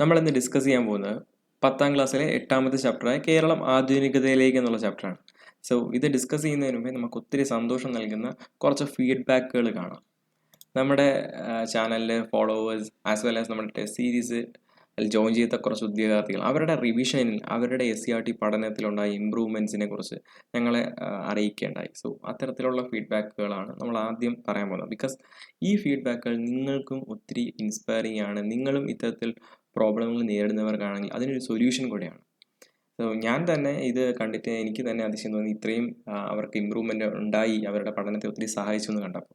നമ്മളിന്ന് ഡിസ്കസ് ചെയ്യാൻ പോകുന്നത് പത്താം ക്ലാസ്സിലെ എട്ടാമത്തെ ചാപ്റ്ററായ കേരളം ആധുനികതയിലേക്ക് എന്നുള്ള ചാപ്റ്ററാണ് സോ ഇത് ഡിസ്കസ് ചെയ്യുന്നതിന് മുമ്പേ നമുക്ക് ഒത്തിരി സന്തോഷം നൽകുന്ന കുറച്ച് ഫീഡ്ബാക്കുകൾ കാണാം. നമ്മുടെ ചാനലിലെ ഫോളോവേഴ്സ് ആസ് വെൽ ആസ് നമ്മുടെ ടെസ്റ്റ് സീരീസ് ജോയിൻ ചെയ്ത കുറച്ച് ഉദ്യോഗാർത്ഥികൾ അവരുടെ റിവിഷനിൽ അവരുടെ എസ് സി ആർ ടി പഠനത്തിലുണ്ടായ ഇമ്പ്രൂവ്മെന്റ്സിനെ കുറിച്ച് ഞങ്ങളെ അറിയിക്കേണ്ടായി. സോ അത്തരത്തിലുള്ള ഫീഡ്ബാക്കുകളാണ് നമ്മൾ ആദ്യം പറയാൻ പോകുന്നത്. ബിക്കോസ് ഈ ഫീഡ്ബാക്കുകൾ നിങ്ങൾക്കും ഒത്തിരി ഇൻസ്പയറിംഗ് ആണ്. നിങ്ങളും ഇത്തരത്തിൽ പ്രോബ്ലങ്ങൾ നേരിടുന്നവർക്കാണെങ്കിൽ അതിനൊരു സൊല്യൂഷൻ കൂടെയാണ്. സോ ഞാൻ തന്നെ ഇത് കണ്ടിട്ട് എനിക്ക് തന്നെ അതിശയം തോന്നി. ഇത്രയും അവർക്ക് ഇമ്പ്രൂവ്മെന്റ് ഉണ്ടായി. അവരുടെ പഠനത്തെ ഒത്തിരി സഹായിച്ചു എന്ന് കണ്ടപ്പോൾ.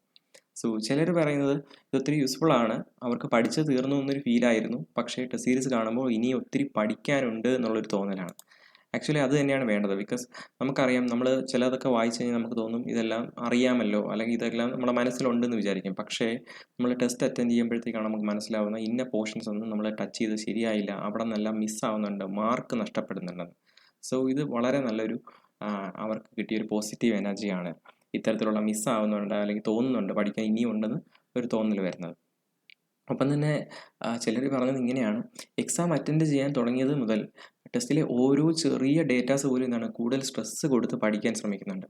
സോ ചിലർ പറയുന്നത് ഇത് ഒത്തിരി യൂസ്ഫുൾ ആണ്. അവർക്ക് പഠിച്ചു തീർന്നു എന്നൊരു ഫീലായിരുന്നു പക്ഷേ ടെസ്റ്റ് സീരീസ് കാണുമ്പോൾ ഇനി ഒത്തിരി പഠിക്കാനുണ്ട് എന്നുള്ളൊരു തോന്നലാണ്. ആക്ച്വലി അത് തന്നെയാണ് വേണ്ടത്. ബിക്കോസ് നമുക്കറിയാം നമ്മൾ ചിലതൊക്കെ വായിച്ചു കഴിഞ്ഞാൽ നമുക്ക് തോന്നും ഇതെല്ലാം അറിയാമല്ലോ അല്ലെങ്കിൽ ഇതെല്ലാം നമ്മുടെ മനസ്സിലുണ്ടെന്ന് വിചാരിക്കും. പക്ഷേ നമ്മൾ ടെസ്റ്റ് അറ്റൻഡ് ചെയ്യുമ്പോഴത്തേക്കാണ് നമുക്ക് മനസ്സിലാവുന്ന ഇന്ന പോർഷൻസ് ഒന്നും നമ്മൾ ടച്ച് ചെയ്ത് ശരിയായില്ല അവിടെ നിന്നെല്ലാം മിസ്സാവുന്നുണ്ട് മാർക്ക് നഷ്ടപ്പെടുന്നുണ്ടെന്ന് സോ ഇത് വളരെ നല്ലൊരു അവർക്ക് കിട്ടിയൊരു പോസിറ്റീവ് എനർജിയാണ് ഇത്തരത്തിലുള്ള മിസ്സാവുന്നുണ്ട് അല്ലെങ്കിൽ തോന്നുന്നുണ്ട് പഠിക്കാൻ ഇനിയും ഉണ്ടെന്ന് ഒരു തോന്നൽ വരുന്നത്. ഒപ്പം തന്നെ ചിലർ പറഞ്ഞത് ഇങ്ങനെയാണ്. എക്സാം അറ്റൻഡ് ചെയ്യാൻ തുടങ്ങിയത് മുതൽ ടെസ്റ്റിലെ ഓരോ ചെറിയ ഡേറ്റാസ് പോലും എന്താണ് കൂടുതൽ സ്ട്രെസ്സ് കൊടുത്ത് പഠിക്കാൻ ശ്രമിക്കുന്നുണ്ട്.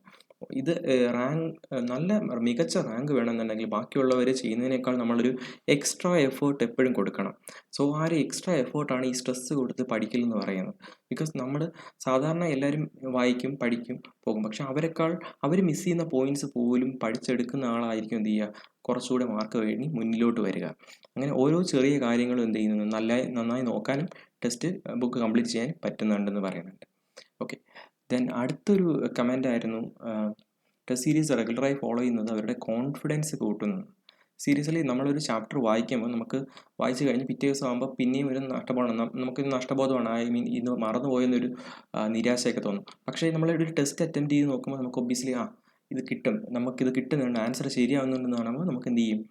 ഇത് റാങ്ക് നല്ല മികച്ച റാങ്ക് വേണമെന്നുണ്ടെങ്കിൽ ബാക്കിയുള്ളവർ ചെയ്യുന്നതിനേക്കാൾ നമ്മളൊരു എക്സ്ട്രാ എഫേർട്ട് എപ്പോഴും കൊടുക്കണം. സോ ആ ഒരു എക്സ്ട്രാ എഫേർട്ടാണ് ഈ സ്ട്രെസ്സ് കൊടുത്ത് പഠിക്കൽ എന്ന് പറയുന്നത്. ബിക്കോസ് നമ്മൾ സാധാരണ എല്ലാവരും വായിക്കും പഠിക്കും പോകും. പക്ഷെ അവരെക്കാൾ അവർ മിസ് ചെയ്യുന്ന പോയിന്റ്സ് പോലും പഠിച്ചെടുക്കുന്ന ആളായിരിക്കും എന്ത് ചെയ്യുക? കുറച്ചുകൂടെ മാർക്ക് വേണ്ടി മുന്നിലോട്ട് വരിക. അങ്ങനെ ഓരോ ചെറിയ കാര്യങ്ങളും എന്ത് ചെയ്യുന്നു? നല്ല നന്നായി നോക്കാനും ടെസ്റ്റ് ബുക്ക് കംപ്ലീറ്റ് ചെയ്യാൻ പറ്റുന്നുണ്ടെന്ന് പറയുന്നുണ്ട്. ഓക്കെ. ദെൻ അടുത്തൊരു കമന്റ് ആയിരുന്നു ടെസ്റ്റ് സീരീസ് റെഗുലറായി ഫോളോ ചെയ്യുന്നത് അവരുടെ കോൺഫിഡൻസ് കൂട്ടുന്നു. സീരിയസ്ലി നമ്മളൊരു ചാപ്റ്റർ വായിക്കുമ്പോൾ നമുക്ക് വായിച്ചു കഴിഞ്ഞ് പിറ്റേ ദിവസം ആകുമ്പോൾ പിന്നെയും ഒരു നഷ്ടബോധം നമുക്കൊരു നഷ്ടബോധമാണ്. ഐ മീൻ ഇത് മറന്നുപോയെന്നൊരു നിരാശയൊക്കെ തോന്നും. പക്ഷേ നമ്മളൊരു ടെസ്റ്റ് അറ്റൻഡ് ചെയ്ത് നോക്കുമ്പോൾ നമുക്ക് ഒബ്വിയസ്ലി ആ ഇത് കിട്ടും. നമുക്കിത് കിട്ടുന്നുണ്ട്. ആൻസർ ശരിയാവുന്നുണ്ടെന്ന് കാണുമ്പോൾ നമുക്ക് എന്ത് ചെയ്യും?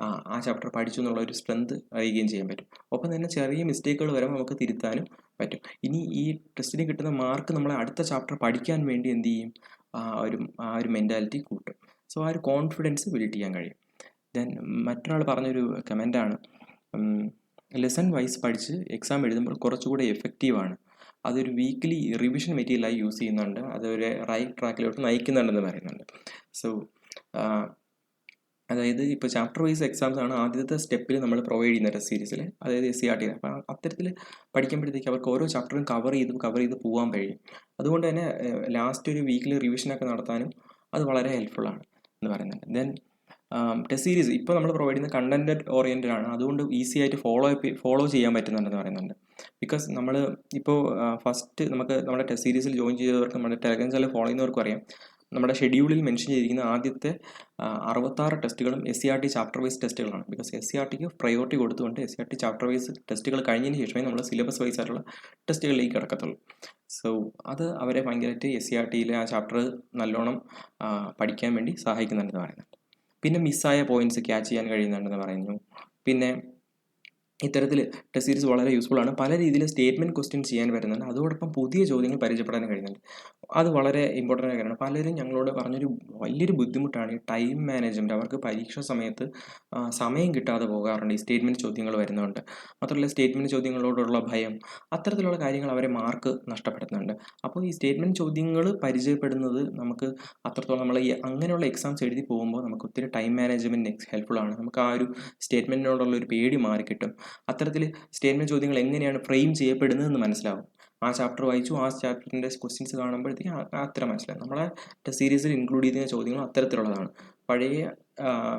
ആ ചാപ്റ്റർ പഠിച്ചു എന്നുള്ള ഒരു സ്ട്രെങ്ത് അറിയുകയും ചെയ്യാൻ പറ്റും. ഒപ്പം തന്നെ ചെറിയ മിസ്റ്റേക്കുകൾ വരുമ്പോൾ നമുക്ക് തിരുത്താനും പറ്റും. ഇനി ഈ ടെസ്റ്റിന് കിട്ടുന്ന മാർക്ക് നമ്മളെ അടുത്ത ചാപ്റ്റർ പഠിക്കാൻ വേണ്ടി എന്ത് ചെയ്യും? ആ ഒരു ആ ഒരു മെന്റാലിറ്റി കൂട്ടും. സോ ആ ഒരു കോൺഫിഡൻസ് ബിൽഡ് ചെയ്യാൻ കഴിയും. ദെൻ മറ്റൊരാൾ പറഞ്ഞൊരു കമന്റാണ് ലെസൺ വൈസ് പഠിച്ച് എക്സാം എഴുതുമ്പോൾ കുറച്ചുകൂടെ എഫക്റ്റീവാണ് അതൊരു വീക്ക്ലി റിവിഷൻ മെറ്റീരിയലായി യൂസ് ചെയ്യുന്നുണ്ട്. അതൊരു റൈറ്റ് ട്രാക്കിലോട്ട് നയിക്കുന്നുണ്ടെന്ന് പറയുന്നുണ്ട്. സോ അതായത് ഇപ്പോൾ ചാപ്റ്റർ വൈസ് എക്സാംസ് ആണ് ആദ്യത്തെ സ്റ്റെപ്പിൽ നമ്മൾ പ്രൊവൈഡ് ചെയ്യുന്ന ടെസ്റ്റ് സീരീസിൽ അതായത് എസ് സി ആർ ടി അപ്പോൾ അത്തരത്തിൽ പഠിക്കുമ്പോഴത്തേക്ക് അവർക്ക് ഓരോ ചാപ്റ്ററും കവർ ചെയ്ത് കവർ ചെയ്ത് പോകാൻ കഴിയും. അതുകൊണ്ട് തന്നെ ലാസ്റ്റ് ഒരു വീക്കിൽ റിവിഷനൊക്കെ നടത്താനും അത് വളരെ ഹെൽപ്ഫുള്ളാണ് എന്ന് പറയുന്നത് ദെൻ ടെസ്റ്റ് സീരീസ് ഇപ്പോൾ നമ്മൾ പ്രൊവൈഡ് ചെയ്യുന്ന കണ്ടന്റ് ഓറിയന്റഡ് ആണ്. അതുകൊണ്ട് ഈസി ആയിട്ട് ഫോളോ ഫോളോ ചെയ്യാൻ പറ്റുന്നുണ്ടെന്ന് പറയുന്നുണ്ട്. ബിക്കോസ് നമ്മൾ ഇപ്പോൾ ഫസ്റ്റ് നമുക്ക് നമ്മുടെ ടെസ്റ്റ് സീരീസിൽ ജോയിൻ ചെയ്തവർക്ക് നമ്മുടെ ടെലഗ്രാം ചാനൽ ഫോളോ ചെയ്യുന്നവർക്കും അറിയാം. നമ്മുടെ ഷെഡ്യൂളിൽ മെൻഷൻ ചെയ്തിരിക്കുന്ന ആദ്യത്തെ അറുപത്താറ് ടെസ്റ്റുകളും S C R T chapter wise ടെസ്റ്റുകളാണ് because S C R ടിക്ക് പ്രയോറിറ്റി കൊടുത്തുകൊണ്ട് S C R T chapter wise ടെസ്റ്റുകൾ കഴിഞ്ഞതിന് ശേഷമേ നമ്മൾ സിലബസ് വൈസ് ആയിട്ടുള്ള ടെസ്റ്റുകളിലേക്ക് കിടക്കത്തുള്ളൂ. സോ അത് അവരെ ഭയങ്കരമായിട്ട് എസ് സി ആർ ടിയിലെ ആ ചാപ്റ്റർ നല്ലോണം പഠിക്കാൻ വേണ്ടി സഹായിക്കുന്നുണ്ടെന്ന് പറയുന്നുണ്ട്. പിന്നെ മിസ്സായ പോയിന്റ്സ് ക്യാച്ച് ചെയ്യാൻ കഴിയുന്നുണ്ടെന്ന് പറയുന്നു. പിന്നെ ഇത്തരത്തിൽ ടെസ്റ്റ് സീരീസ് വളരെ യൂസ്ഫുൾ ആണ്. പല രീതിയിൽ സ്റ്റേറ്റ്മെന്റ് ക്വസ്റ്റ്യൻ ചെയ്യാൻ വരുന്നുണ്ട്. അതോടൊപ്പം പുതിയ ചോദ്യങ്ങൾ പരിചയപ്പെടാൻ കഴിയുന്നുണ്ട്. അത് വളരെ ഇമ്പോർട്ടന്റ് കാര്യമാണ്. പലരും ഞങ്ങളോട് പറഞ്ഞൊരു വലിയൊരു ബുദ്ധിമുട്ടാണ് ഈ ടൈം മാനേജ്മെന്റ് അവർക്ക് പരീക്ഷ സമയത്ത് സമയം കിട്ടാതെ പോകാറുണ്ട്. ഈ സ്റ്റേറ്റ്മെന്റ് ചോദ്യങ്ങൾ വരുന്നുണ്ട്. മാത്രമല്ല സ്റ്റേറ്റ്മെന്റ് ചോദ്യങ്ങളോടുള്ള ഭയം അത്തരത്തിലുള്ള കാര്യങ്ങൾ അവരെ മാർക്ക് നഷ്ടപ്പെടുത്തുന്നുണ്ട്. അപ്പോൾ ഈ സ്റ്റേറ്റ്മെന്റ് ചോദ്യങ്ങൾ പരിചയപ്പെടുന്നത് നമുക്ക് അത്രത്തോളം നമ്മൾ ഈ അങ്ങനെയുള്ള എക്സാംസ് എഴുതി പോകുമ്പോൾ നമുക്ക് ഒത്തിരി ടൈം മാനേജ്മെന്റ് ഹെൽപ്ഫുൾ ആണ്. നമുക്ക് ആ ഒരു സ്റ്റേറ്റ്മെന്റിനോടുള്ള ഒരു പേടി മാറിക്കിട്ടും. അത്തരത്തിൽ സ്റ്റേറ്റ്മെന്റ് ചോദ്യങ്ങൾ എങ്ങനെയാണ് ഫ്രെയിം ചെയ്യപ്പെടുന്നതെന്ന് മനസ്സിലാവും. ആ ചാപ്റ്റർ വായിച്ചു ആ ചാപ്റ്ററിന്റെ ക്വസ്റ്റ്യൻസ് കാണുമ്പോഴത്തേക്കും അത്ര മനസ്സിലാവും. നമ്മളെ സീരീസിൽ ഇൻക്ലൂഡ് ചെയ്തിരുന്ന ചോദ്യങ്ങൾ അത്തരത്തിലുള്ളതാണ്. പഴയ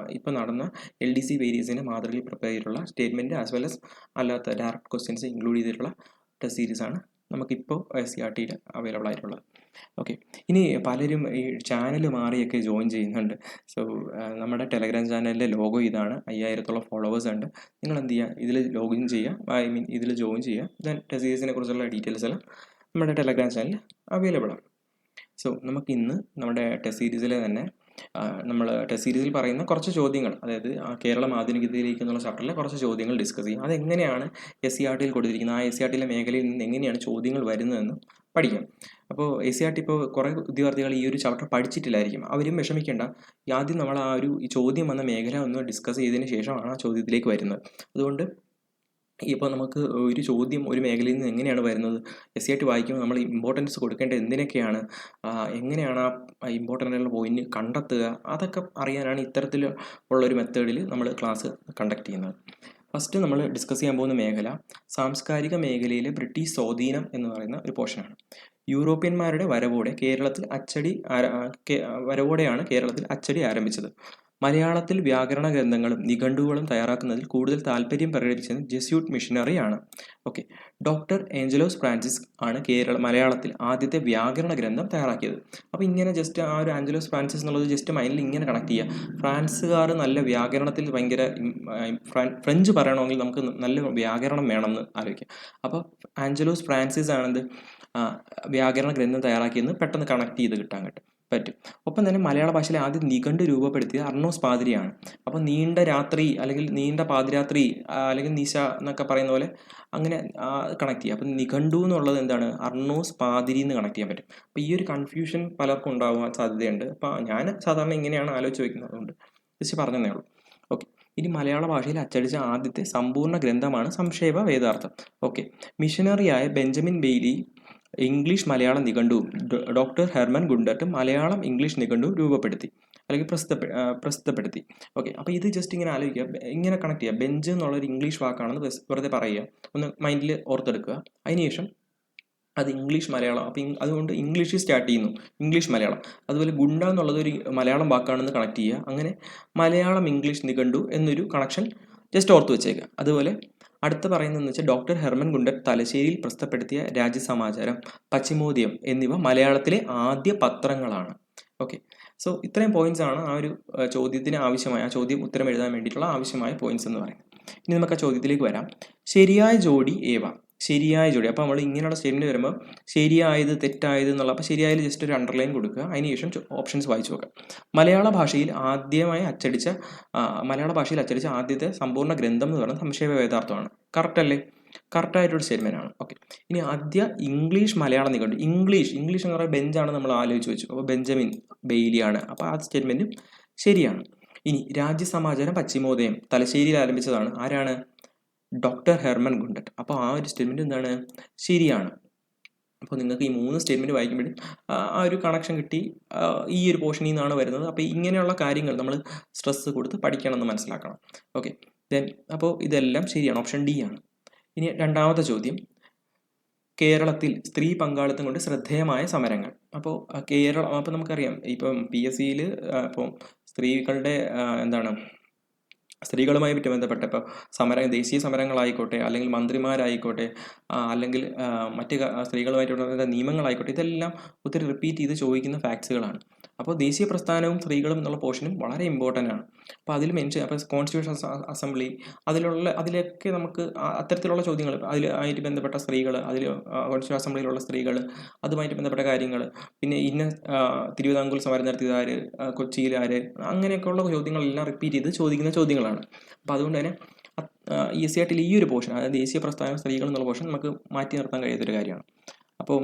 ഇപ്പോൾ നടന്ന എൽ ഡി സി വേരിയസിന്റെ മാതൃകയിൽ പ്രിപ്പയർ ചെയ്തിട്ടുള്ള സ്റ്റേറ്റ്മെന്റ് ആസ് വെൽ എസ് അല്ലാത്ത ഡയറക്റ്റ് ക്വസ്റ്റ്യൻസ് ഇൻക്ലൂഡ് ചെയ്തിട്ടുള്ള ടെസ്റ്റ് സീരീസാണ് നമുക്കിപ്പോൾ സി ആർ ടിയിൽ അവൈലബിൾ ആയിട്ടുള്ളത്. ഓക്കെ ഇനി പലരും ഈ ചാനൽ മാറിയൊക്കെ ജോയിൻ ചെയ്യുന്നുണ്ട്. സോ നമ്മുടെ ടെലഗ്രാം ചാനലിലെ ലോഗോ ഇതാണ്. അയ്യായിരത്തോളം ഫോളോവേഴ്സ് ഉണ്ട്. നിങ്ങൾ എന്ത് ചെയ്യുക ഇതിൽ ലോഗിൻ ചെയ്യുക ഐ മീൻ ഇതിൽ ജോയിൻ ചെയ്യുക ദെൻ ടെസീസിനെ കുറിച്ചുള്ള ഡീറ്റെയിൽസ് എല്ലാം നമ്മുടെ ടെലഗ്രാം ചാനലിൽ അവൈലബിൾ ആണ്. സോ നമുക്ക് ഇന്ന് നമ്മുടെ സീരീസിലെ തന്നെ നമ്മൾ ടെസ്റ്റ് സീരീസിൽ പറയുന്ന കുറച്ച് ചോദ്യങ്ങൾ അതായത് കേരളം ആധുനികതയിലേക്ക് എന്നുള്ള ചാപ്റ്ററിലെ കുറച്ച് ചോദ്യങ്ങൾ ഡിസ്കസ് ചെയ്യും. അതെങ്ങനെയാണ് എസ് സി ആർ ടിയിൽ കൊടുത്തിരിക്കുന്നത്? ആ എസ് സി ആർ ടിയിലെ മേഖലയിൽ നിന്ന് എങ്ങനെയാണ് ചോദ്യങ്ങൾ വരുന്നതെന്ന് പഠിക്കാം. അപ്പോൾ എസ് സി ആർ ടി ഇപ്പോൾ കുറേ ഉദ്യോഗാർത്ഥികൾ ഈ ഒരു ചാപ്റ്റർ പഠിച്ചിട്ടില്ലായിരിക്കും. അവരും വിഷമിക്കേണ്ട. ആദ്യം നമ്മൾ ആ ഒരു ചോദ്യം വന്ന മേഖല ഒന്ന് ഡിസ്കസ് ചെയ്തതിന് ശേഷമാണ് ആ ചോദ്യത്തിലേക്ക് വരുന്നത്. അതുകൊണ്ട് ഇപ്പോൾ നമുക്ക് ഒരു ചോദ്യം ഒരു മേഖലയിൽ നിന്ന് എങ്ങനെയാണ് വരുന്നത്? എസ് സി ആയിട്ട് വായിക്കുമ്പോൾ നമ്മൾ ഇമ്പോർട്ടൻസ് കൊടുക്കേണ്ടത് എന്തിനൊക്കെയാണ്? എങ്ങനെയാണ് ആ ഇമ്പോർട്ടന്റ് ആയിട്ടുള്ള പോയിന്റ് കണ്ടെത്തുക? അതൊക്കെ അറിയാനാണ് ഇത്തരത്തിൽ ഉള്ളൊരു മെത്തേഡിൽ നമ്മൾ ക്ലാസ് കണ്ടക്ട് ചെയ്യുന്നത്. ഫസ്റ്റ് നമ്മൾ ഡിസ്കസ് ചെയ്യാൻ പോകുന്ന മേഖല സാംസ്കാരിക മേഖലയിലെ ബ്രിട്ടീഷ് സ്വാധീനം എന്ന് പറയുന്ന ഒരു പോർഷനാണ് യൂറോപ്യന്മാരുടെ വരവോടെ കേരളത്തിൽ അച്ചടി വരവോടെയാണ് കേരളത്തിൽ അച്ചടി ആരംഭിച്ചത്. മലയാളത്തിൽ വ്യാകരണ ഗ്രന്ഥങ്ങളും നിഘണ്ടുകളും തയ്യാറാക്കുന്നതിൽ കൂടുതൽ താല്പര്യം പ്രകടിപ്പിച്ചത് ജെസ്യൂട്ട് മിഷനറിയാണ് ഓക്കെ ഡോക്ടർ ഏഞ്ചലോസ് ഫ്രാൻസിസ് ആണ് കേരള മലയാളത്തിൽ ആദ്യത്തെ വ്യാകരണ ഗ്രന്ഥം തയ്യാറാക്കിയത്. അപ്പോൾ ഇങ്ങനെ ജസ്റ്റ് ആ ഒരു ആഞ്ചലോസ് ഫ്രാൻസിസ് എന്നുള്ളത് ജസ്റ്റ് മൈൻഡിൽ ഇങ്ങനെ കണക്ട് ചെയ്യുക ഫ്രാൻസുകാർ നല്ല വ്യാകരണത്തിൽ ഭയങ്കര ഫ്രഞ്ച് പറയണമെങ്കിൽ നമുക്ക് നല്ല വ്യാകരണം വേണമെന്ന് ആലോചിക്കാം. അപ്പോൾ ആഞ്ചലോസ് ഫ്രാൻസിസ് ആണെന്ത്? വ്യാകരണ ഗ്രന്ഥം തയ്യാറാക്കിയെന്ന് പെട്ടെന്ന് കണക്ട് ചെയ്ത് കിട്ടാൻ പറ്റും. പറ്റും. ഒപ്പം തന്നെ മലയാള ഭാഷയിലെ ആദ്യം നിഘണ്ടു രൂപപ്പെടുത്തിയത് അർണോസ് പാതിരിയാണ്. അപ്പോൾ നീണ്ട രാത്രി അല്ലെങ്കിൽ നീണ്ട പാതിരാത്രി അല്ലെങ്കിൽ നിശ എന്നൊക്കെ പറയുന്ന പോലെ അങ്ങനെ കണക്ട് ചെയ്യുക. അപ്പം നിഘണ്ടു എന്നുള്ളത് എന്താണ്? അർണോസ് പാതിരി എന്ന് കണക്ട് ചെയ്യാൻ പറ്റും. അപ്പോൾ ഈ ഒരു കൺഫ്യൂഷൻ പലർക്കും ഉണ്ടാവാൻ സാധ്യതയുണ്ട്. അപ്പോൾ ഞാൻ സാധാരണ ഇങ്ങനെയാണ് ആലോചിച്ച് വയ്ക്കുന്നത് അതുകൊണ്ട് ജസ്റ്റ് പറഞ്ഞതേ ഉള്ളൂ. ഓക്കെ. ഇനി മലയാള ഭാഷയിൽ അച്ചടിച്ച ആദ്യത്തെ സമ്പൂർണ ഗ്രന്ഥമാണ് സംക്ഷേപ വേദാർത്ഥം. ഓക്കെ. മിഷനറിയായ ബെഞ്ചമിൻ ബെയ്ലി ഇംഗ്ലീഷ് മലയാളം നിഘണ്ടുവും ഡോക്ടർ ഹെർമൻ ഗുണ്ടട്ടും മലയാളം ഇംഗ്ലീഷ് നിഘണ്ടു രൂപപ്പെടുത്തി. അല്ലെങ്കിൽ പ്രസിദ്ധപ്പെ ആ, പ്രസിദ്ധപ്പെടുത്തി ഓക്കെ അപ്പോൾ ഇത് ജസ്റ്റ് ഇങ്ങനെ ആലോചിക്കുക. ഇങ്ങനെ കണക്ട് ചെയ്യുക. ബെഞ്ച് എന്നുള്ളൊരു ഇംഗ്ലീഷ് വാക്കാണെന്ന് വെറുതെ പറയുക. ഒന്ന് മൈൻഡിൽ ഓർത്തെടുക്കുക. അതിനുശേഷം അത് ഇംഗ്ലീഷ് മലയാളം. അപ്പോൾ അതുകൊണ്ട് ഇംഗ്ലീഷ് സ്റ്റാർട്ട് ചെയ്യുന്നു. ഇംഗ്ലീഷ് മലയാളം. അതുപോലെ ഗുണ്ട എന്നുള്ളത് ഒരു മലയാളം വാക്കാണെന്ന് കണക്ട് ചെയ്യുക. അങ്ങനെ മലയാളം ഇംഗ്ലീഷ് നിഘണ്ടു എന്നൊരു കണക്ഷൻ ജസ്റ്റ് ഓർത്ത് വെച്ചേക്കുക. അതുപോലെ അടുത്ത പറയുന്നതെന്ന് വെച്ചാൽ ഡോക്ടർ ഹെർമൻ ഗുണ്ടർ തലശ്ശേരിയിൽ പ്രസ്തപ്പെടുത്തിയ രാജ്യസമാചാരം പശ്ചിമോദ്യം എന്നിവ മലയാളത്തിലെ ആദ്യ പത്രങ്ങളാണ്. ഓക്കെ സോ ഇത്രയും പോയിന്റ്സ് ആണ് ആ ഒരു ചോദ്യത്തിന് ആവശ്യമായ ആ ചോദ്യം ഉത്തരം എഴുതാൻ വേണ്ടിയിട്ടുള്ള ആവശ്യമായ പോയിന്റ്സ് എന്ന് പറയുന്നത്. ഇനി നമുക്ക് ആ ചോദ്യത്തിലേക്ക് വരാം. ശരിയായ ജോഡി ഏവ ശരിയായ ജോഡി. അപ്പോൾ നമ്മൾ ഇങ്ങനെയുള്ള സ്റ്റേറ്റ്മെന്റ് വരുമ്പോൾ ശരിയായത് തെറ്റായത് എന്നുള്ള അപ്പോൾ ശരിയായത് ജസ്റ്റ് ഒരു അണ്ടർലൈൻ കൊടുക്കുക. അതിനുശേഷം ഓപ്ഷൻസ് വായിച്ചു നോക്കുക. മലയാള ഭാഷയിൽ ആദ്യമായി അച്ചടിച്ച മലയാള ഭാഷയിൽ അച്ചടിച്ച ആദ്യത്തെ സമ്പൂർണ ഗ്രന്ഥം എന്ന് പറയുന്നത് സംക്ഷേപ വേദാർത്ഥമാണ്. കറക്റ്റ് അല്ലേ? കറക്റ്റായിട്ടൊരു സ്റ്റേറ്റ്മെന്റ് ആണ്. ഓക്കെ ഇനി ആദ്യ ഇംഗ്ലീഷ് മലയാളം നിഘണ്ടു ഇംഗ്ലീഷ് ഇംഗ്ലീഷ് എന്ന് പറയുന്ന ബെഞ്ചാണ് നമ്മൾ ആലോചിച്ച് വെച്ചു. അപ്പോൾ ബെഞ്ചമിൻ ബെയിലിയാണ്. അപ്പോൾ ആ സ്റ്റേറ്റ്മെന്റും ശരിയാണ്. ഇനി രാജ്യസമാചാരം പശ്ചിമോദയം തലശ്ശേരിയിൽ ആരംഭിച്ചതാണ്. ആരാണ്? ഡോക്ടർ ഹെർമൻ ഗുണ്ടറ്റ് അപ്പോൾ ആ ഒരു സ്റ്റേറ്റ്മെന്റ് എന്താണ്? ശരിയാണ്. അപ്പോൾ നിങ്ങൾക്ക് ഈ മൂന്ന് സ്റ്റേറ്റ്മെന്റ് വായിക്കുമ്പോഴും ആ ഒരു കണക്ഷൻ കിട്ടി. ഈ ഒരു പോർഷനിൽ നിന്നാണ് വരുന്നത്. അപ്പോൾ ഇങ്ങനെയുള്ള കാര്യങ്ങൾ നമ്മൾ സ്ട്രെസ് കൊടുത്ത് പഠിക്കണം എന്ന് മനസ്സിലാക്കണം. ഓക്കെ ദെൻ അപ്പോൾ ഇതെല്ലാം ശരിയാണ്. ഓപ്ഷൻ ഡി ആണ്. ഇനി രണ്ടാമത്തെ ചോദ്യം. കേരളത്തിൽ സ്ത്രീ പങ്കാളിത്തം കൊണ്ട് ശ്രദ്ധേയമായ സമരങ്ങൾ. അപ്പോൾ കേരളം അപ്പോൾ നമുക്കറിയാം. ഇപ്പം പി എസ് സിയിൽ ഇപ്പോൾ സ്ത്രീകളുടെ എന്താണ് സ്ത്രീകളുമായി പറ്റി ബന്ധപ്പെട്ട ഇപ്പോൾ സമര ദേശീയ സമരങ്ങളായിക്കോട്ടെ അല്ലെങ്കിൽ മന്ത്രിമാരായിക്കോട്ടെ അല്ലെങ്കിൽ മറ്റ് സ്ത്രീകളുമായിട്ട് നിയമങ്ങളായിക്കോട്ടെ ഇതെല്ലാം ഒത്തിരി റിപ്പീറ്റ് ചെയ്ത് ചോദിക്കുന്ന ഫാക്ട്സുകളാണ് അപ്പോൾ ദേശീയ പ്രസ്ഥാനവും സ്ത്രീകളും എന്നുള്ള പോർഷനും വളരെ ഇമ്പോർട്ടന്റ് ആണ്. അപ്പോൾ അതിൽ മെൻഷൻ അപ്പോൾ കോൺസ്റ്റിറ്റ്യൂഷൻ അസംബ്ലി അതിലുള്ള അതിലൊക്കെ നമുക്ക് അത്തരത്തിലുള്ള ചോദ്യങ്ങൾ അതിൽ ആയിട്ട് ബന്ധപ്പെട്ട സ്ത്രീകൾ അതിൽ കോൺസ്റ്റിറ്റ്യൂഷൻ അസംബ്ലിയിലുള്ള സ്ത്രീകൾ അതുമായിട്ട് ബന്ധപ്പെട്ട കാര്യങ്ങൾ പിന്നെ ഇന്ന തിരുവിതാംകൂർ സമരം നടത്തിയത് ആര് കൊച്ചിയിൽ ആര് അങ്ങനെയൊക്കെയുള്ള ചോദ്യങ്ങളെല്ലാം റിപ്പീറ്റ് ചെയ്ത് ചോദിക്കുന്ന ചോദ്യങ്ങളാണ്. അപ്പോൾ അതുകൊണ്ട് തന്നെ ഈസി ആയിട്ടുള്ള ഈ ഒരു പോർഷൻ അതായത് ദേശീയ പ്രസ്ഥാനം സ്ത്രീകൾ എന്നുള്ള പോർഷൻ നമുക്ക് മാറ്റി നിർത്താൻ കഴിയാത്തൊരു കാര്യമാണ്. അപ്പം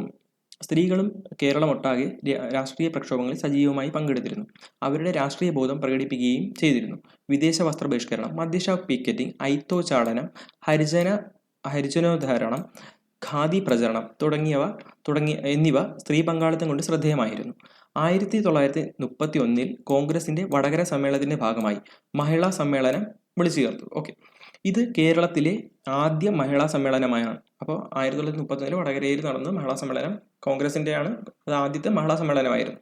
സ്ത്രീകളും കേരളം ഒട്ടാകെ രാ- രാഷ്ട്രീയ പ്രക്ഷോഭങ്ങളിൽ സജീവമായി പങ്കെടുത്തിരുന്നു. അവരുടെ രാഷ്ട്രീയ ബോധം പ്രകടിപ്പിക്കുകയും ചെയ്തിരുന്നു. വിദേശ വസ്ത്ര ബഹിഷ്കരണം മദ്യഷ പിക്കറ്റിംഗ് ഐത്തോ ചാടനം ഹരിജന ഹരിജനോദ്ധാരണം ഖാദി പ്രചരണം തുടങ്ങിയവ തുടങ്ങി എന്നിവ സ്ത്രീ പങ്കാളിത്തം കൊണ്ട് ശ്രദ്ധേയമായിരുന്നു. ആയിരത്തി തൊള്ളായിരത്തി മുപ്പത്തി ഒന്നിൽ കോൺഗ്രസിന്റെ വടകര സമ്മേളനത്തിന്റെ ഭാഗമായി മഹിളാ സമ്മേളനം വിളിച്ചു ചേർത്തു. ഓക്കെ ഇത് കേരളത്തിലെ ആദ്യ മഹിളാ സമ്മേളനമായാണ്. അപ്പോൾ ആയിരത്തി തൊള്ളായിരത്തി മുപ്പത്തൊന്നിൽ വടകരയിൽ നടന്ന മഹിളാ സമ്മേളനം കോൺഗ്രസിന്റെയാണ് അത് ആദ്യത്തെ മഹിളാ സമ്മേളനമായിരുന്നു.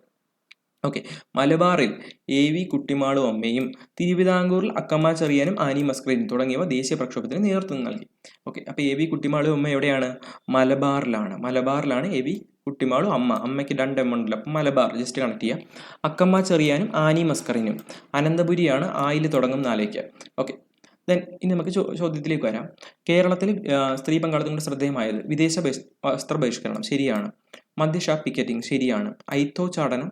ഓക്കെ. മലബാറിൽ എ വി കുട്ടിമാളും അമ്മയും തിരുവിതാംകൂറിൽ അക്കമ്മ ചെറിയാനും ആനി മസ്ക്രീനും തുടങ്ങിയവ ദേശീയ പ്രക്ഷോഭത്തിന് നേതൃത്വം നൽകി. ഓക്കെ. അപ്പോൾ എ വി കുട്ടിമാളും അമ്മ എവിടെയാണ്? മലബാറിലാണ്. മലബാറിലാണ് എ വി കുട്ടിമാളും അമ്മ. അമ്മയ്ക്ക് രണ്ട് എം അപ്പം മലബാർ ജസ്റ്റ് കണക്ട് ചെയ്യുക അക്കമ്മ ചെറിയാനും ആനി മസ്കറിനും അനന്തപുരിയാണ് ആയിൽ തുടങ്ങും നാലേക്ക് ഓക്കെ. ദെൻ ഇനി നമുക്ക് ചോദ്യത്തിലേക്ക് വരാം. കേരളത്തിൽ സ്ത്രീ പങ്കാളിത്തം കൊണ്ട് ശ്രദ്ധേയമായത് വിദേശ വസ്ത്ര ബഹിഷ്കരണം ശരിയാണ്. മദ്യഷ പിക്കറ്റിംഗ് ശരിയാണ്. ഐത്തോ ചാടനം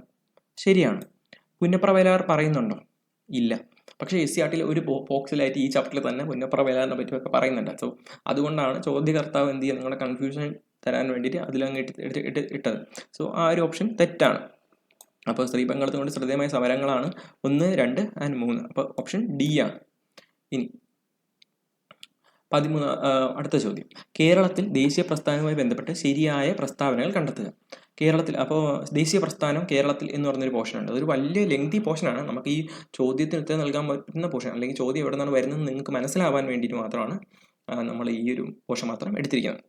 ശരിയാണ്. പുന്നപ്ര വയലാർ പറയുന്നുണ്ടോ? ഇല്ല. പക്ഷേ എസ് സി ആർട്ടിൽ ഒരു ബോക്സിലായിട്ട് ഈ ചാപ്റ്ററിൽ തന്നെ പുന്നപ്ര വയലാറിനെ പറ്റിയൊക്കെ പറയുന്നുണ്ട്. സോ അതുകൊണ്ടാണ് ചോദ്യകർത്താവ് എന്ത് ചെയ്യുക നിങ്ങളുടെ കൺഫ്യൂഷൻ തരാൻ വേണ്ടിയിട്ട് അതിലങ്ങ് ഇട്ട് ഇട്ടത്. സോ ആ ഒരു ഓപ്ഷൻ തെറ്റാണ്. അപ്പോൾ സ്ത്രീ പങ്കാളിത്തം കൊണ്ട് ശ്രദ്ധേയമായ സമരങ്ങളാണ് ഒന്ന് രണ്ട് ആൻഡ് മൂന്ന്. അപ്പോൾ ഓപ്ഷൻ ഡി ആണ്. ഇനി. പതിമൂന്ന് അടുത്ത ചോദ്യം. കേരളത്തിൽ ദേശീയ പ്രസ്ഥാനവുമായി ബന്ധപ്പെട്ട് ശരിയായ പ്രസ്താവനകൾ കണ്ടെത്തുക. കേരളത്തിൽ അപ്പോൾ ദേശീയ പ്രസ്ഥാനം കേരളത്തിൽ എന്ന് പറഞ്ഞൊരു പോർഷൻ ഉണ്ട് അതൊരു വലിയ ലെങ്തി പോർഷനാണ് നമുക്ക് ഈ ചോദ്യത്തിന് ഉത്തരം നൽകാൻ പറ്റുന്ന പോർഷൻ അല്ലെങ്കിൽ ചോദ്യം എവിടെ നിന്നാണ് വരുന്നത് നിങ്ങൾക്ക് മനസ്സിലാവാൻ വേണ്ടിയിട്ട് മാത്രമാണ് നമ്മൾ ഈ ഒരു പോർഷൻ മാത്രം എടുത്തിരിക്കുന്നത്.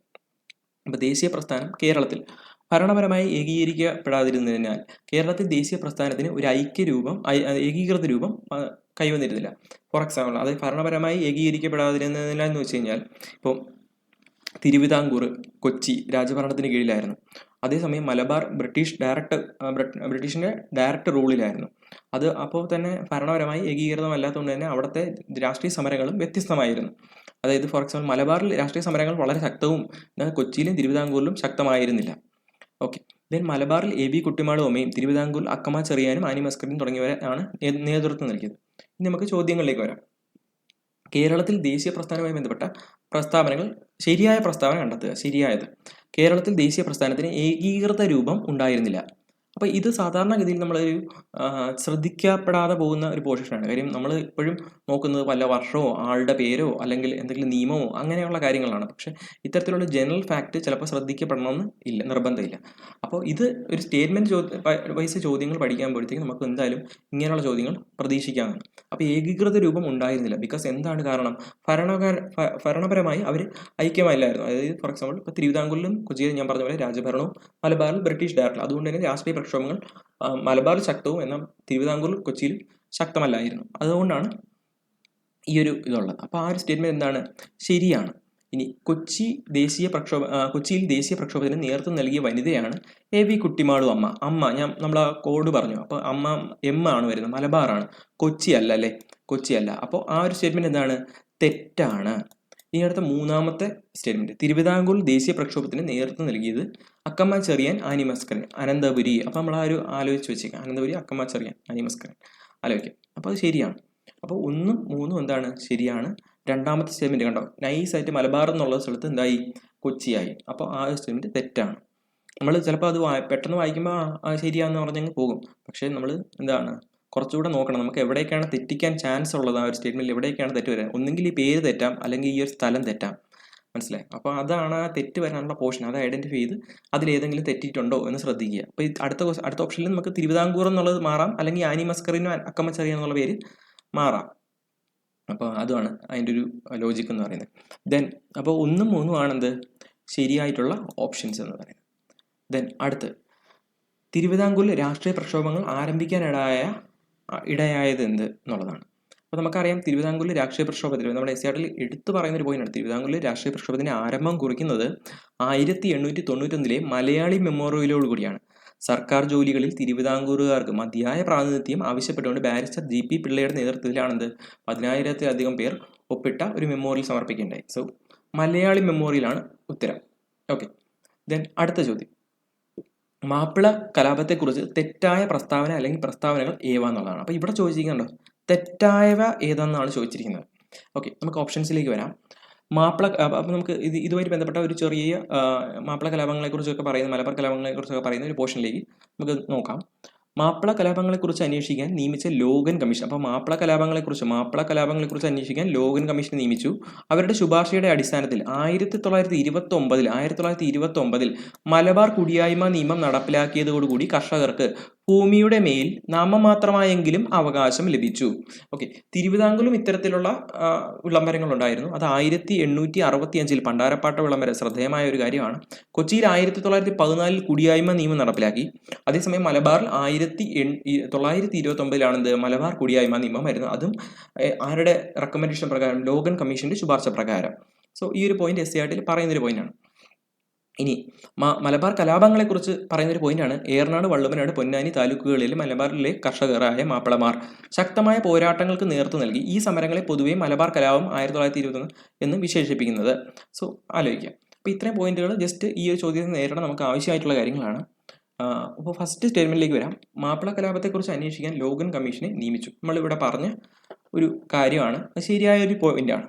അപ്പോൾ ദേശീയ പ്രസ്ഥാനം കേരളത്തിൽ. ഭരണപരമായി ഏകീകരിക്കപ്പെടാതിരുന്നതിനാൽ കേരളത്തിൽ ദേശീയ പ്രസ്ഥാനത്തിന് ഒരു ഐക്യരൂപം രൂപം ഏകീകൃത രൂപം കൈവന്നിരുന്നില്ല. ഫോർ എക്സാമ്പിൾ അത് ഭരണപരമായി ഏകീകരിക്കപ്പെടാതിരുന്നതിനാൽ എന്ന് വെച്ച് കഴിഞ്ഞാൽ ഇപ്പോൾ തിരുവിതാംകൂർ കൊച്ചി രാജഭരണത്തിന് കീഴിലായിരുന്നു. അതേസമയം മലബാർ ബ്രിട്ടീഷ് ഡയറക്ട് ബ്രിട്ടീഷിന്റെ ഡയറക്റ്റ് റൂളിലായിരുന്നു. അത് അപ്പോൾ തന്നെ ഭരണപരമായി ഏകീകൃതമല്ലാത്തതുകൊണ്ട് തന്നെ അവിടുത്തെ രാഷ്ട്രീയ സമരങ്ങളും വ്യത്യസ്തമായിരുന്നു. അതായത് ഫോർ എക്സാമ്പിൾ മലബാറിൽ രാഷ്ട്രീയ സമരങ്ങൾ വളരെ ശക്തവും കൊച്ചിയിലും തിരുവിതാംകൂറിലും ശക്തമായിരുന്നില്ല. ഓക്കെ ദെൻ മലബാറിൽ എ ബി കുട്ടിമാളും ഒമയും തിരുവിതാംകൂറിൽ അക്കമ്മ ചെറിയാനും ആനി മസ്കറിനും തുടങ്ങിയവരെ ആണ് നേതൃത്വം നൽകിയത്. ഇനി നമുക്ക് ചോദ്യങ്ങളിലേക്ക് വരാം. കേരളത്തിൽ ദേശീയ പ്രസ്ഥാനവുമായി ബന്ധപ്പെട്ട പ്രസ്താവനകൾ ശരിയായ പ്രസ്താവന കണ്ടെത്തുക ശരിയായത്. കേരളത്തിൽ ദേശീയ പ്രസ്ഥാനത്തിന് ഏകീകൃത രൂപം ഉണ്ടായിരുന്നില്ല. അപ്പോൾ ഇത് സാധാരണഗതിയിൽ നമ്മളൊരു ശ്രദ്ധിക്കപ്പെടാതെ പോകുന്ന ഒരു പൊസിഷനാണ് കാര്യം നമ്മൾ ഇപ്പോഴും നോക്കുന്നത് പല വർഷമോ ആളുടെ പേരോ അല്ലെങ്കിൽ എന്തെങ്കിലും നിയമമോ അങ്ങനെയുള്ള കാര്യങ്ങളാണ്. പക്ഷേ ഇത്തരത്തിലുള്ള ജനറൽ ഫാക്റ്റ് ചിലപ്പോൾ ശ്രദ്ധിക്കപ്പെടണമെന്ന് ഇല്ല നിർബന്ധമില്ല. അപ്പോൾ ഇത് ഒരു സ്റ്റേറ്റ്മെന്റ് ചോദ്യ വൈസ് ചോദ്യങ്ങൾ പഠിക്കാൻ പഠിക്കുമ്പോഴത്തേക്ക് നമുക്ക് എന്തായാലും ഇങ്ങനെയുള്ള ചോദ്യങ്ങൾ പ്രതീക്ഷിക്കാവുന്നതാണ് അപ്പോൾ ഏകീകൃത രൂപം ഉണ്ടായിരുന്നില്ല. ബിക്കോസ് എന്താണ് കാരണം? ഭരണകാര ഭരണപരമായി അവർ ഐക്യമല്ലായിരുന്നു അതായത് ഫോർ എക്സാമ്പിൾ ഇപ്പോൾ തിരുവിതാംകൂറിലും കൊച്ചിയിലും ഞാൻ പറഞ്ഞ പോലെ രാജഭരണവും മലബാറിൽ ബ്രിട്ടീഷ് ഡയറക്ടർ അതുകൊണ്ട് തന്നെ രാഷ്ട്രീയ പ്രക്ഷോഭങ്ങൾ മലബാർ ശക്തവും എന്നാൽ തിരുവിതാംകൂറിൽ കൊച്ചിയിൽ ശക്തമല്ലായിരുന്നു. അതുകൊണ്ടാണ് ഈ ഒരു ഇതുള്ളത്. അപ്പോൾ ആ ഒരു സ്റ്റേറ്റ്മെന്റ് എന്താണ്? ശരിയാണ്. ഇനി കൊച്ചി ദേശീയ പ്രക്ഷോഭ കൊച്ചിയിൽ ദേശീയ പ്രക്ഷോഭത്തിന് നേതൃത്വം നൽകിയ വനിതയാണ് എ വി കുട്ടിമാളു അമ്മ. അമ്മ ഞാൻ നമ്മൾ ആ കോഡ് പറഞ്ഞു. അപ്പോൾ അമ്മ എം ആണ് വരുന്നത്. മലബാറാണ് കൊച്ചി അല്ല അല്ലേ? കൊച്ചി അല്ല. അപ്പോൾ ആ ഒരു സ്റ്റേറ്റ്മെന്റ് എന്താണ്? തെറ്റാണ്. ഇനി അടുത്ത മൂന്നാമത്തെ സ്റ്റേറ്റ്മെന്റ് തിരുവിതാംകൂർ ദേശീയ പ്രക്ഷോഭത്തിന് നേതൃത്വം നൽകിയത് അക്കമ്മ ചെറിയൻ ആനിമസ്കരൻ അനന്തപുരി. അപ്പോൾ നമ്മൾ ആ ഒരു ആലോചിച്ച് വെച്ചേക്കാം. അനന്തപുരി അക്കമ്മ ചെറിയൻ ആനിമസ്കരൻ ആലോചിക്കാം. അപ്പോൾ അത് ശരിയാണ്. അപ്പോൾ ഒന്നും മൂന്നും എന്താണ്? ശരിയാണ്. രണ്ടാമത്തെ സ്റ്റേറ്റ്മെന്റ് കണ്ടോ? നൈസായിട്ട് മലബാർ എന്നുള്ള സ്ഥലത്ത് എന്തായി? കൊച്ചിയായി. അപ്പോൾ ആ സ്റ്റേറ്റ്മെന്റ് തെറ്റാണ്. നമ്മൾ ചിലപ്പോൾ അത് പെട്ടെന്ന് വായിക്കുമ്പോൾ ആ ശരിയാന്ന് പറഞ്ഞങ്ങ് പോകും. പക്ഷേ നമ്മൾ എന്താണ്? കുറച്ചുകൂടെ നോക്കണം. നമുക്ക് എവിടേക്കാണ് തെറ്റിക്കാൻ ചാൻസ് ഉള്ളത് ആ ഒരു സ്റ്റേറ്റ്മെന്റിൽ എവിടേക്കാണ് തെറ്റ് വരാൻ? ഒന്നുകിൽ ഈ പേര് തെറ്റാം അല്ലെങ്കിൽ ഈ ഒരു സ്ഥലം തെറ്റാം. മനസ്സിലായി? അപ്പോൾ അതാണ് ആ തെറ്റ് വരാനുള്ള പോർഷൻ. അത് ഐഡന്റിഫൈ ചെയ്ത് അതിലേതെങ്കിലും തെറ്റിയിട്ടുണ്ടോ എന്ന് ശ്രദ്ധിക്കുക. അപ്പോൾ അടുത്ത അടുത്ത ഓപ്ഷനിൽ നമുക്ക് തിരുവിതാംകൂർ എന്നുള്ളത് മാറാം. അല്ലെങ്കിൽ ആനി മസ്കറിനോ അക്കമ്മച്ചറിയ എന്നുള്ള പേര് മാറാം. അപ്പോൾ അതുമാണ് അതിന്റെ ഒരു ലോജിക് എന്ന് പറയുന്നത്. ദെൻ അപ്പോൾ ഒന്നും മൂന്നും ആണെന്ത്? ശരിയായിട്ടുള്ള ഓപ്ഷൻസ് എന്ന് പറയുന്നത്. ദെൻ അടുത്ത്. തിരുവിതാംകൂറിൽ രാഷ്ട്രീയ പ്രക്ഷോഭങ്ങൾ ആരംഭിക്കാനിടയായ ഇടയായത് എന്ത് എന്നുള്ളതാണ്. അപ്പോൾ നമുക്കറിയാം തിരുവിതാംകൂറിൽ രാഷ്ട്രീയ പ്രക്ഷോഭത്തിൽ നമ്മുടെ എസ് ആർട്ടിൽ എടുത്തു പറയുന്ന ഒരു പോയിന്റാണ് തിരുവിതാംകൂറിൽ രാഷ്ട്രീയ പ്രക്ഷോഭത്തിന് ആരംഭം കുറിക്കുന്നത് ആയിരത്തി എണ്ണൂറ്റി തൊണ്ണൂറ്റൊന്നിലെ മലയാളി മെമ്മോറിയലോട് കൂടിയാണ്. സർക്കാർ ജോലികളിൽ തിരുവിതാംകൂറുകാർക്ക് മതിയായ പ്രാതിനിധ്യം ആവശ്യപ്പെട്ടുകൊണ്ട് ബാരിസ്റ്റർ ജി പി പിള്ളയുടെ നേതൃത്വത്തിലാണെന്ത്? പതിനായിരത്തിലധികം പേർ ഒപ്പിട്ട ഒരു മെമ്മോറിയൽ സമർപ്പിക്കേണ്ടായി സോ മലയാളി മെമ്മോറിയലാണ് ഉത്തരം. ഓക്കെ ദെൻ അടുത്ത ചോദ്യം. മാപ്പിള കലാപത്തെക്കുറിച്ച് തെറ്റായ പ്രസ്താവന അല്ലെങ്കിൽ പ്രസ്താവനകൾ ഏവാന്നുള്ളതാണ്. അപ്പോൾ ഇവിടെ ചോദിച്ചിരിക്കുന്നുണ്ടോ. തെറ്റായവ ഏതെന്നാണ് ചോദിച്ചിരിക്കുന്നത്. ഓക്കെ നമുക്ക് ഓപ്ഷൻസിലേക്ക് വരാം. മാപ്പിള അപ്പം നമുക്ക് ഇത് ഇതുമായി ബന്ധപ്പെട്ട ഒരു ചെറിയ മാപ്പിള കലാപങ്ങളെക്കുറിച്ചൊക്കെ പറയുന്ന മലബാർ കലാപങ്ങളെക്കുറിച്ചൊക്കെ പറയുന്ന ഒരു പോർഷനിലേക്ക് നമുക്ക് നോക്കാം. മാപ്പിള കലാപങ്ങളെക്കുറിച്ച് അന്വേഷിക്കാൻ നിയമിച്ച ലോഗൻ കമ്മീഷൻ അപ്പോൾ മാപ്പിള കലാപങ്ങളെക്കുറിച്ച് മാപ്പിള കലാപങ്ങളെക്കുറിച്ച് അന്വേഷിക്കാൻ ലോഗൻ കമ്മീഷൻ നിയമിച്ചു. അവരുടെ ശുപാർശയുടെ അടിസ്ഥാനത്തിൽ ആയിരത്തി തൊള്ളായിരത്തി ഇരുപത്തി ഒമ്പതിൽ ആയിരത്തി തൊള്ളായിരത്തി ഇരുപത്തി ഒമ്പതിൽ മലബാർ കുടിയായ്മ നിയമം നടപ്പിലാക്കിയതോടുകൂടി കർഷകർക്ക് ഭൂമിയുടെ മേൽ നാമമാത്രമായെങ്കിലും അവകാശം ലഭിച്ചു. ഓക്കെ തിരുവിതാംകൂറിലും ഇത്തരത്തിലുള്ള വിളംബരങ്ങൾ ഉണ്ടായിരുന്നു അത് ആയിരത്തി എണ്ണൂറ്റി അറുപത്തി അഞ്ചിൽ പണ്ടാരപ്പാട്ട വിളംബരം ശ്രദ്ധേയമായ ഒരു കാര്യമാണ്. കൊച്ചിയിൽ ആയിരത്തി തൊള്ളായിരത്തി പതിനാലിൽ കുടിയായ്മ നിയമം നടപ്പിലാക്കി. അതേസമയം മലബാറിൽ ആയിരത്തി എൺ തൊള്ളായിരത്തി ഇരുപത്തി ഒമ്പതിലാണ് എന്ത്? മലബാർ കുടിയായ്മ നിയമം അതും ആരുടെ റെക്കമെൻഡേഷൻ പ്രകാരം? ലോഗൻ കമ്മീഷന്റെ ശുപാർശ പ്രകാരം. സോ ഈ ഒരു പോയിന്റ് എസ് സി ആർട്ടിൽ പറയുന്ന ഒരു പോയിന്റാണ് ഇനി മലബാർ കലാപങ്ങളെക്കുറിച്ച് പറയുന്ന ഒരു പോയിന്റാണ്. ഏറനാട് വള്ളുവനാട് പൊന്നാനി താലൂക്കുകളിലെ മലബാറിലെ കർഷകരായ മാപ്പിളമാർ ശക്തമായ പോരാട്ടങ്ങൾക്ക് നേതൃത്വം നൽകി. ഈ സമരങ്ങളെ പൊതുവെ മലബാർ കലാപം ആയിരത്തി തൊള്ളായിരത്തി ഇരുപത്തൊന്ന് എന്ന് വിശേഷിപ്പിക്കുന്നത്. സോ ആലോചിക്കാം. അപ്പോൾ ഇത്രയും പോയിന്റുകൾ ജസ്റ്റ് ഈ ഒരു ചോദ്യത്തിന് നേരിടാൻ നമുക്ക് ആവശ്യമായിട്ടുള്ള കാര്യങ്ങളാണ്. അപ്പോൾ ഫസ്റ്റ് സ്റ്റേറ്റ്മെന്റിലേക്ക് വരാം. മാപ്പിള കലാപത്തെക്കുറിച്ച് അന്വേഷിക്കാൻ ലോഗൻ കമ്മീഷനെ നിയമിച്ചു. നമ്മളിവിടെ പറഞ്ഞ ഒരു കാര്യമാണ്. ശരിയായ ഒരു പോയിന്റാണ്.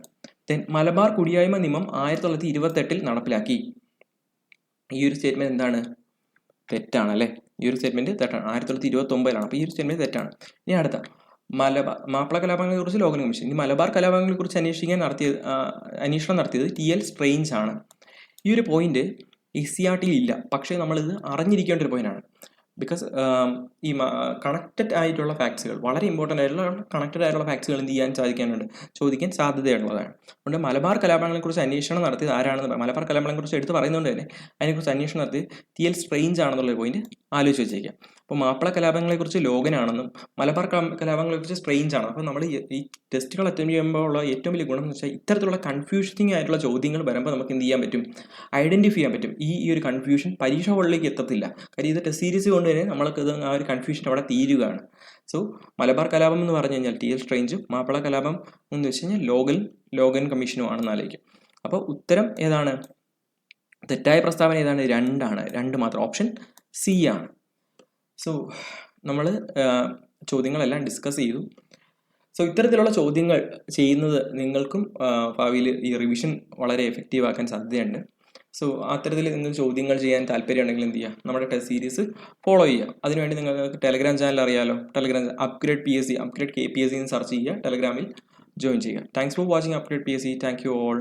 ദെൻ മലബാർ കുടിയായ്മ നിയമം ആയിരത്തി തൊള്ളായിരത്തി ഇരുപത്തെട്ടിൽ നടപ്പിലാക്കി. ഈ ഒരു സ്റ്റേറ്റ്മെന്റ് എന്താണ്? തെറ്റാണ് അല്ലേ? ഈ ഒരു സ്റ്റേറ്റ്മെന്റ് തെറ്റാണ്. ആയിരത്തി തൊള്ളായിരത്തി ഇരുപത്തി ഒമ്പതിലാണ് അപ്പോൾ ഈ ഒരു സ്റ്റേറ്റ്മെന്റ് തെറ്റാണ്. ഇനി അടുത്ത. മലബാർ മാപ്പിള കലാപങ്ങളെ കുറിച്ച് ലോകൻ കമ്മീഷൻ ഇനി മലബാർ കലാപങ്ങളെ കുറിച്ച് അന്വേഷിക്കാൻ നടത്തിയത് അന്വേഷണം നടത്തിയത് ടി എൽ സ്ട്രെയിൻസ് ആണ്. ഈ ഒരു പോയിന്റ് എസ് സി ആർ ടിയിൽ ഇല്ല. പക്ഷേ നമ്മളിത് അറിഞ്ഞിരിക്കേണ്ട ഒരു പോയിന്റാണ് ബിക്കോസ് ഈ കണക്റ്റഡ് ആയിട്ടുള്ള ഫാക്ട്സുകൾ വളരെ ഇമ്പോർട്ടന്റ് ആയിട്ടുള്ള കണക്റ്റഡ് ആയിട്ടുള്ള ഫാക്ട്സുകൾ എന്ത് ചെയ്യാൻ സാധിക്കാനുണ്ട്? ചോദിക്കാൻ സാധ്യതയുള്ളതാണ്. അതുകൊണ്ട് മലബാർ കലാപങ്ങളെക്കുറിച്ച് അന്വേഷണം നടത്തിയത് ആരാണെന്ന് മലബാർ കലാപങ്ങളെക്കുറിച്ച് എടുത്ത് പറയുന്നതുകൊണ്ട് തന്നെ അതിനെക്കുറിച്ച് അന്വേഷണം നടത്തി ടി എൽ സ്ട്രെയിൻസ് ആണെന്നുള്ള പോയിന്റ് ആലോചിച്ച് വെച്ചേക്കാം. അപ്പോൾ മാപ്പിള കലാപങ്ങളെക്കുറിച്ച് ലോകനാണെന്നും മലബാർ കലാ- കലാപങ്ങളെക്കുറിച്ച് സ്ട്രെയിൻസ് ആണ് അപ്പോൾ നമ്മൾ ഈ- ടെസ്റ്റുകൾ അറ്റൻഡ് ചെയ്യുമ്പോൾ ഉള്ള ഏറ്റവും വലിയ ഗുണം എന്ന് വെച്ചാൽ ഇത്തരത്തിലുള്ള കൺഫ്യൂഷനിങ് ആയിട്ടുള്ള ചോദ്യങ്ങൾ വരുമ്പോൾ നമുക്ക് എന്ത് ചെയ്യാൻ പറ്റും? ഐഡന്റിഫൈ ചെയ്യാൻ പറ്റും. ഈ ഈ ഒരു കൺഫ്യൂഷൻ പരീക്ഷ ഹോളിലേക്ക് എത്തത്തില്ല. കാര്യം ഇത് ടെസ്റ്റ് സീരീസ് കൊണ്ട് തന്നെ നമ്മൾക്ക് ഇത് ആ ഒരു കൺഫ്യൂഷൻ അവിടെ തീരുകയാണ്. സോ മലബാർ കലാപം എന്ന് പറഞ്ഞു കഴിഞ്ഞാൽ ടി എൽ സ്ട്രെയിൻസും മാപ്പിള കലാപം എന്ന് വെച്ച് കഴിഞ്ഞാൽ ലോഗൻ ലോഗൻ കമ്മീഷനും ആണെന്ന് അപ്പോൾ ഉത്തരം ഏതാണ്? തെറ്റായ പ്രസ്താവന ഏതാണ്? രണ്ടാണ്. രണ്ട് മാത്രം. ഓപ്ഷൻ സി ആണ്. സോ നമ്മൾ ചോദ്യങ്ങളെല്ലാം ഡിസ്കസ് ചെയ്തു. സോ ഇത്തരത്തിലുള്ള ചോദ്യങ്ങൾ ചെയ്യുന്നത് നിങ്ങൾക്കും ഭാവിയിൽ ഈ റിവിഷൻ വളരെ എഫക്റ്റീവ് ആക്കാൻ സാധ്യതയുണ്ട്. സോ അത്തരത്തിൽ നിങ്ങൾ ചോദ്യങ്ങൾ ചെയ്യാൻ താല്പര്യമുണ്ടെങ്കിൽ എന്ത് ചെയ്യുക? നമ്മുടെ ടെസ്റ്റ് സീരീസ് ഫോളോ ചെയ്യുക. അതിനുവേണ്ടി നിങ്ങൾക്ക് ടെലഗ്രാം ചാനൽ അറിയാലോ? Telegram upgrade P S C upgrade K P S C എന്ന് സെർച്ച് ചെയ്യുക. ടെലഗ്രാമിൽ ജോയിൻ ചെയ്യുക. Thanks for watching upgrade P S C thank you all